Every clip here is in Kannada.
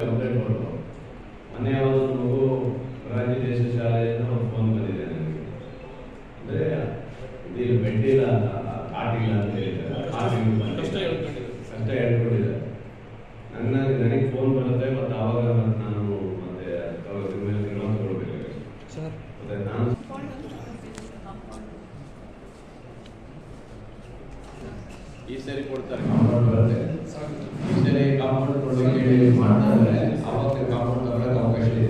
ಕಂಪ್ಲೇಂಟ್ ಕೊಟ್ಟು ಮೊನ್ನೆ ಯಾವುದು ಮಗು ರಾಜ್ಯ ದೇಶ ಶಾಲೆಯಿಂದ ಒಂದು ಫೋನ್ ಬಂದಿದೆ ನನಗೆ. ಅಂದರೆ ಇದು ಬೆಡ್ ಇಲ್ಲ ಅಂತ ಕಾಟಿಲ್ಲ ಅಂತ ಹೇಳಿದ್ದಾರೆ. ಕಷ್ಟ. ಕಷ್ಟ ಹೇಳ್ಕೊಂಡಿದ್ದಾರೆ ನನ್ನ ನನಗೆ ಫೋನ್ ಬರುತ್ತೆ ಮತ್ತು ಆವಾಗ ನಾನು ಮತ್ತೆ ಅವ್ರ ಮೇಲೆ ಕ್ರಮ ತಗೊಳ್ಬೇಕಾಗುತ್ತೆ ಸರ್. ಮತ್ತೆ ನಾನು ಈ ಸರಿ ಕೊಡ್ತಾರೆ. ಈ ಸರಿ ಕಾಂಪೌಂಡ್ ಕೊಡೋಕೆ ಹೇಳಿ ಮಾಡ್ತಾ ಇದ್ದಾರೆ ಅವಾಗ ಕಾಂಪೌಂಡ್ ತಗೊಳ್ಳೋಕೆ ಅವಕಾಶ ಇದೆ.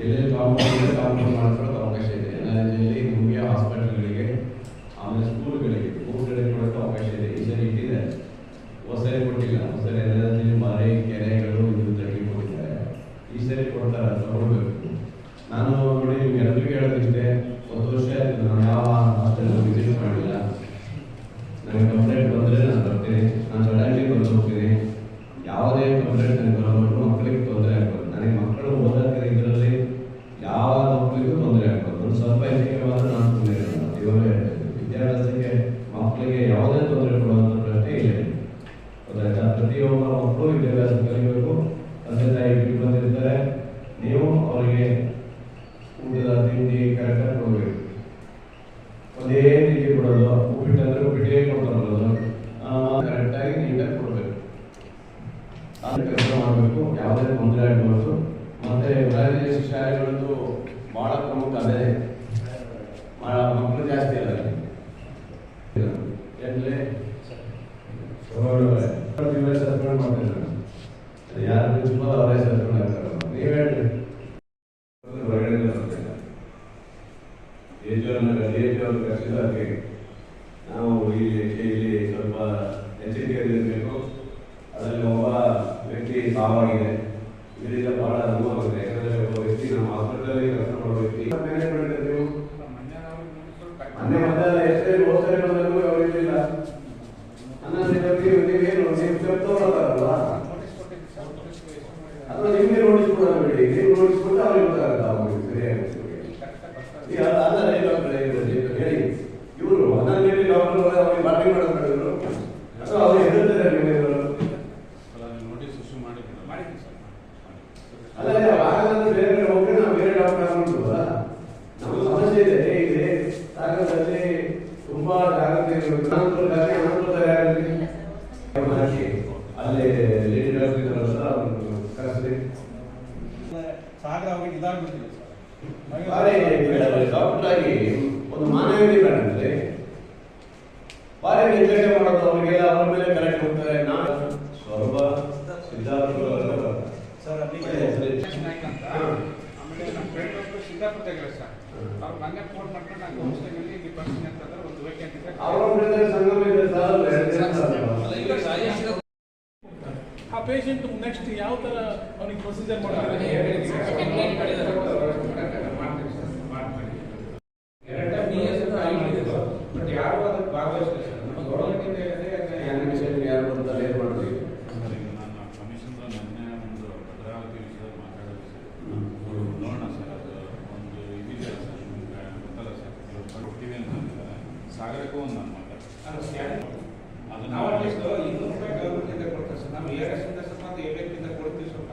ಎಲ್ಲೆಲ್ಲಿ ಕಾಂಪೌಂಡ್ ಕಾಂಪೌಂಡ್ ಮಾಡ್ಕೊಳ್ಳೋಕೆ ಅವಕಾಶ ಇದೆ. ಇಲ್ಲಿ ನಿಮಗೆ ಹಾಸ್ಪಿಟಲ್ಗಳಿಗೆ, ಆಮೇಲೆ ಸ್ಕೂಲ್ಗಳಿಗೆ, ಮೂರು ಕಡೆ ಕೊಡೋಕೆ ಅವಕಾಶ ಇದೆ. ಈ ಸರಿ ಇಟ್ಟಿದೆ. ಹೊಸರಿ ಕೊಟ್ಟಿಲ್ಲ. ಹೊಸರಿ ಎನರ್ಜಿ ಮಾರಿ ಕೆರೆಗಳು ಇದು ತಗ್ಗಿ ಕೊಟ್ಟಿದ್ದಾರೆ ಈ ಸರಿ ಕೊಡ್ತಾರೆ ತಗೊಳ್ಬೇಕು ನಾನು ನೋಡಿ ನಿಮ್ಗೆ ಎಲ್ರಿಗೂ ಹೇಳೋದಿಷ್ಟೇ ಒಂದು ವರ್ಷ ಆಯ್ತು ನಾನು ಯಾವ ಹಾಸ್ಟೆಲ್ ವಿಸಿಟ್ ಮಾಡಿಲ್ಲ ನನಗೆ ಕಂಪ್ಲೇಂಟ್ ಬಂದರೆ ನಾನು ಬರ್ತೀನಿ ನಾನು ಸಡನ್ಲಿ ಬಂದು ಹೋಗ್ತೀನಿ ಯಾವುದೇ ಕಂಪ್ಲೇಂಟ್ ನನಗೆ ಬರೋದು ಮಕ್ಕಳಿಗೆ ತೊಂದರೆ ಆಗ್ಬಾರ್ದು ನನಗೆ ಮಕ್ಕಳು ಓದೋಕೆ ಇದರಲ್ಲಿ ಯಾವ ಮಕ್ಕಳಿಗೂ ತೊಂದರೆ ಆಗ್ಬಾರ್ದು ಒಂದು ಸ್ವಲ್ಪ ಹೆಚ್ಚಿಗೆವಾದ್ರೆ ನಾನು ಸುಮ್ಮನೆ ಇರಲ್ಲ ಇವಾಗ ವಿದ್ಯಾಭ್ಯಾಸಕ್ಕೆ ಮಕ್ಕಳಿಗೆ ಯಾವುದೇ ತೊಂದರೆ ಕೊಡುವಂಥ ಪ್ರಶ್ನೆ ಇಲ್ಲ ಗೊತ್ತಾಯ್ತಾ ಪ್ರತಿಯೊಬ್ಬ ಮಕ್ಕಳು ವಿದ್ಯಾಭ್ಯಾಸ ಕಲಿಬೇಕು ತಂದೆ ತಾಯಿ ಬಿಟ್ಟು ಬಂದಿರ್ತಾರೆ, ನೀವು ಅವರಿಗೆ ಊಟದ ತಿಂಡಿ ಕರೆಕ್ಟಾಗಿ ಕೊಡಬೇಕು. ಒಂದೇ ತಿಂಡಿ ಕೊಡೋದು ಉಪ್ಪಿಟ್ಟು ಅಂದ್ರೆ ಉಪ್ಪಿಟ್ಟೇ ಕೊಡ್ತಾ ಕರೆಕ್ಟಾಗಿ ನೀಟಾಗಿ ಕೊಡಬೇಕು. ಆ ಕೆಲಸ ಮಾಡಬೇಕು, ಯಾವುದೇ ತೊಂದರೆ ಆಗಬಾರ್ದು. ಮತ್ತೆ ಶಾಲೆಗಳದ್ದು ಬಹಳ ಪ್ರಮುಖ ಅದೇ ಬಹಳ ಮಕ್ಕಳು ಜಾಸ್ತಿ ಅಲ್ಲ ಎಲ್ಲೇ ನೀವೇ ಸತ್ಕೊಂಡು ಮಾಡ್ತಿದ್ದಾರೆ ಯಾರು ತುಂಬಾ ಅವರೇ ಸತ್ಕೊಂಡು ಆಗ್ತಾರಲ್ಲ ನೀವು ಹೇಳ್ರಿ ಹೊರಗಡೆ ಏಜುವನ್ನ ಏಜುವರು ಕರೆಸಿದಾಗೆ ನಾವು ಇಲ್ಲಿ ಇಲ್ಲಿ ಸ್ವಲ್ಪ ಎಚ್ಚರಿಕೆಯಲ್ಲಿರಬೇಕು ಅದರಲ್ಲಿ ಒಬ್ಬ ವ್ಯಕ್ತಿ ಸಾವಾಗಿದೆ. ಇದರಿಂದ ಬಹಳ ನೋವಾಗುತ್ತೆ ಯಾಕಂದ್ರೆ ಒಬ್ಬ ವ್ಯಕ್ತಿ ನಮ್ಮ ಹಾಸ್ಪಿಟಲಲ್ಲಿ ಕೆಲಸ ವ್ಯಕ್ತಿ ಮ್ಯಾನೇಜ್ಮೆಂಟ್ ನೀವು ಮೊನ್ನೆ ಮತ್ತೆ ಎಷ್ಟೇ ಹೋಗ್ತಾರೆ ಬಂದರೂ ಅವ್ರು ಇರಲಿಲ್ಲ ಹನ್ನೊಂದು ಇವತ್ತಿಗೆ ನೀವೇನು ನೀವು ತಗೊಳ್ಳೋದಾರಲ್ವಾ ನೋಟಿಸ್ ಕೊಡೋದು ಬಿಡಿ. ನೀವು ನೋಡಿಸ್ಕೊಂಡು ಅವ್ರಿಗೆ ಗೊತ್ತಾಗುತ್ತೆ ಅವ್ರಿಗೆ ಅಲ್ಲ ಈ ಡಾಕ್ಟರ್ ಹೇಳಿ. ಇವರು ಅದನ್ನೇ ಡಾಕ್ಟರ್ ಅವ್ರಿಗೆ ಬಾಟ್ಲಿ ಮಾಡೋದು ಅಥವಾ ಅವ್ರು ಹೇಳ್ತಾರೆ ಸಾಗರ ಅವ್ರಿಗೆ ಇದಾಗ್ಬಿಟ್ಟಿದೆ ಡಾಕ್ಟರ್ ಆಗಿ ಒಂದು ಮಾನವೀಯತೆ ಬೇಡಂದ್ರೆ ಬಾರಿ ನಿರ್ಲಕ್ಷ್ಯ ಮಾಡೋದು ಅವರಿಗೆಲ್ಲ ಅವರ ಮೇಲೆ ಕರೆಕ್ಟ್ ಹೋಗ್ತಾರೆ ನಾನು ಸ್ವರ್ಭ ಸಿದ್ಧಾರ್ಥ ಸರ್ ಅಂತ. ಆಮೇಲೆ ನಮ್ಮ ಫ್ರೆಂಡ್ ಒಬ್ಬರು ಸಿದ್ದಾಪುರ ತೆಗೆದ್ರೆ ಸರ್. ಅವ್ರು ನನಗೆ ಫೋನ್ ಮಾಡ್ಕೊಂಡು ನಾನು ಕೌನ್ಸಿಲಿಂಗಲ್ಲಿ ಇಲ್ಲಿ ಬರ್ತೀನಿ ಅಂತಂದ್ರೆ ಒಂದು ವೇಕೆಂಟ್ ಇದೆ ಅವ್ರ ಬ್ರದರ್ ಸಂಗಮ ಇದೆ ಸರ್ ಎರಡು ದಿನ ಸರ್. ಆ ಪೇಷಂಟ್ ನೆಕ್ಸ್ಟ್ ಯಾವ ತರ ಅವನಿಗೆ ಪ್ರೊಸೀಜರ್ ಮಾಡ್ತಾರೆ ಬಟ್ ಯಾರು ಅದಕ್ಕೆ ಭಾಗವಹಿಸಲಿಲ್ಲ ಸರ್ ನಮ್ಮ ಗೌರ್ಮೆಂಟ್ Animation ಯಾರು ಬರ್ತಾರೆ ಏನ್ ಮಾಡ್ತೀವಿ ನಾನು ಕಮಿಷನರ್ ನಿನ್ನೆ ಒಂದು ಭದ್ರಾವತಿ ವಿಷಯದಲ್ಲಿ ಮಾತಾಡೋದು ಹ್ಮ್. ಸರ್ ನೋಡೋಣ ಸರ್ ಅದು ಒಂದು ಇದಿದೆ ಸರ್ ನಿಮ್ಗೆ ಗೊತ್ತಲ್ಲ ಸರ್ ಕೆಲವು ಕೊಡ್ತೀವಿ ಅಂತ ಅಂದಿದ್ದಾರೆ ಸಾಗರಕ್ಕೂ ಒಂದು ನಾನು ಮಾತಾಡ್ತೀನಿ ನಾವು ಅಟ್ಲೀಸ್ಟ್ ಇನ್ನೂರು ರೂಪಾಯಿ ಗೌರ್ಮೆಂಟಿಂದ ಕೊಡ್ತಾರೆ ಸರ್ ನಾವು ಎ ಎಸ್ ಇಂದ ಸ್ವಲ್ಪ ಅದು ಎ ಇಂದ ಕೊಡ್ತೀವಿ ಸ್ವಲ್ಪ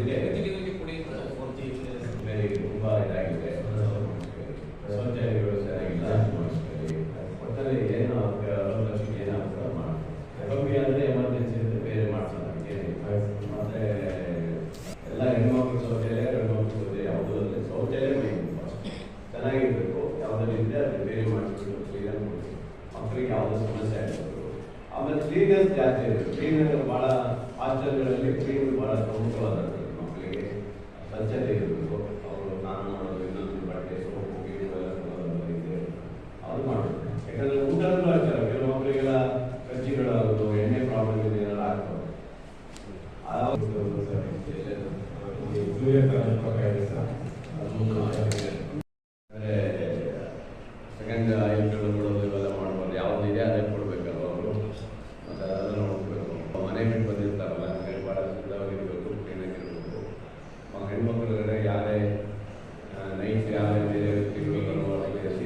ಸಮಸ್ಯೆ ಆಗಬೇಕು ಆಮೇಲೆ ಕ್ಲೀನೆಸ್ ಜಾಸ್ತಿ ಇರಬೇಕು ಕ್ಲೀನ್ ಭಾಳ ಹಾಸ್ಟೆಲ್ಗಳಲ್ಲಿ ಕ್ಲೀನ್ ಭಾಳ ಪ್ರಮುಖವಾದದ್ದು ಮಕ್ಕಳಿಗೆ. ಸ್ವಚ್ಛತೆ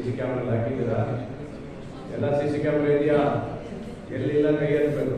ಸಿ ಕ್ಯಾಮ್ರಲ್ಲಿ ಹಾಕಿದ್ದೀರಾ? ಎಲ್ಲ ಸಿ ಸಿ ಕ್ಯಾಮ್ರಾ ಇದೆಯಾ? ಎಲ್ಲಿಲ್ಲ ಕೈ ಹತ್ಬೇಕು